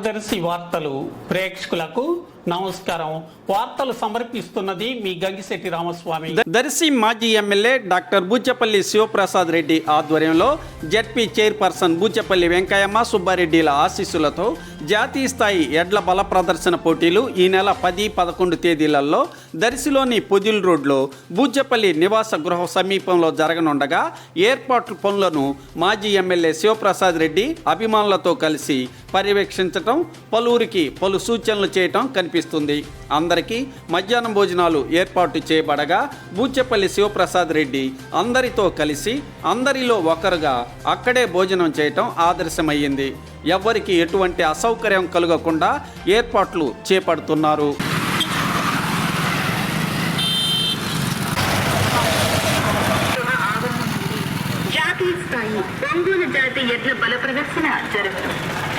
మన దర్శి వార్తలు ప్రేక్షకులకు నమస్కారం. వార్తలు సమర్పిస్తున్నది మీ గంగిశెట్టి రామస్వామి. దర్శి మాజీ ఎమ్మెల్యే డాక్టర్ బూచపల్లి శివప్రసాద్ రెడ్డి ఆధ్వర్యంలో జడ్పీ చైర్పర్సన్ బూచపల్లి వెంకయ్యమ్మ సుబ్బారెడ్డిల ఆశీస్సులతో జాతీయ స్థాయి ఎడ్ల బల ప్రదర్శన పోటీలు ఈ నెల పది పదకొండు తేదీలలో దర్శిలోని పొదిల్ రోడ్లో బూచపల్లి నివాస గృహ సమీపంలో జరగనుండగా ఏర్పాట్ల పనులను మాజీ ఎమ్మెల్యే శివప్రసాద్ రెడ్డి అభిమానులతో కలిసి పర్యవేక్షించటం పలువురికి పలు సూచనలు చేయటం కనిపిస్తుంది అందరికీ మధ్యాహ్నం భోజనాలు ఏర్పాటు చేయబడగా బూచెపల్లి శివప్రసాద్ రెడ్డి అందరితో కలిసి అందరిలో ఒకరుగా అక్కడే భోజనం చేయటం ఆదర్శమయ్యింది. ఎవ్వరికి ఎటువంటి అసౌకర్యం కలగకుండా ఏర్పాట్లు చేపడుతున్నారు. జాతీయ స్థాయి ఒంగోలు జాతి ఎడ్ల బల ప్రదర్శన జరుగుతుంది.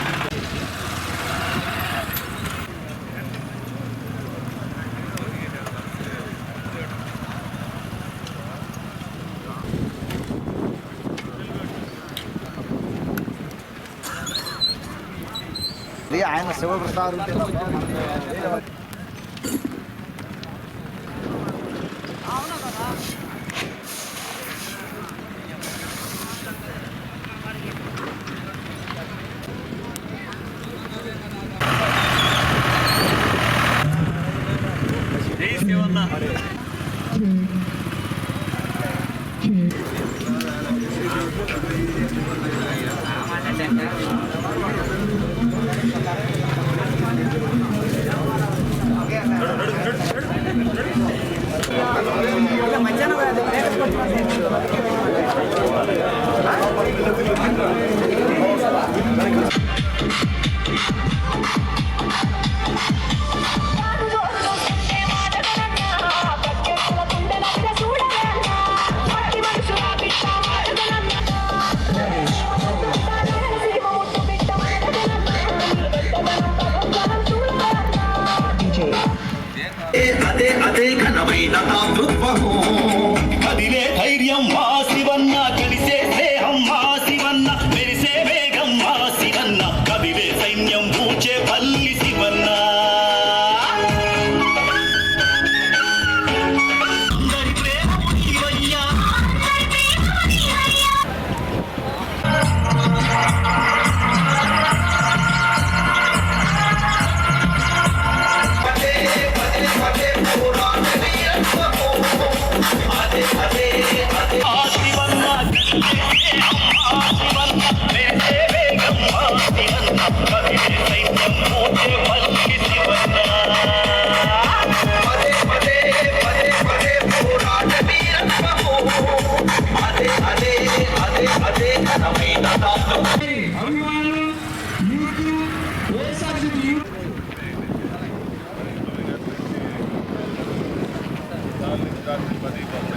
ఆయన శివప్రసాద్ అదే అదే ఘనమైన まで行こう。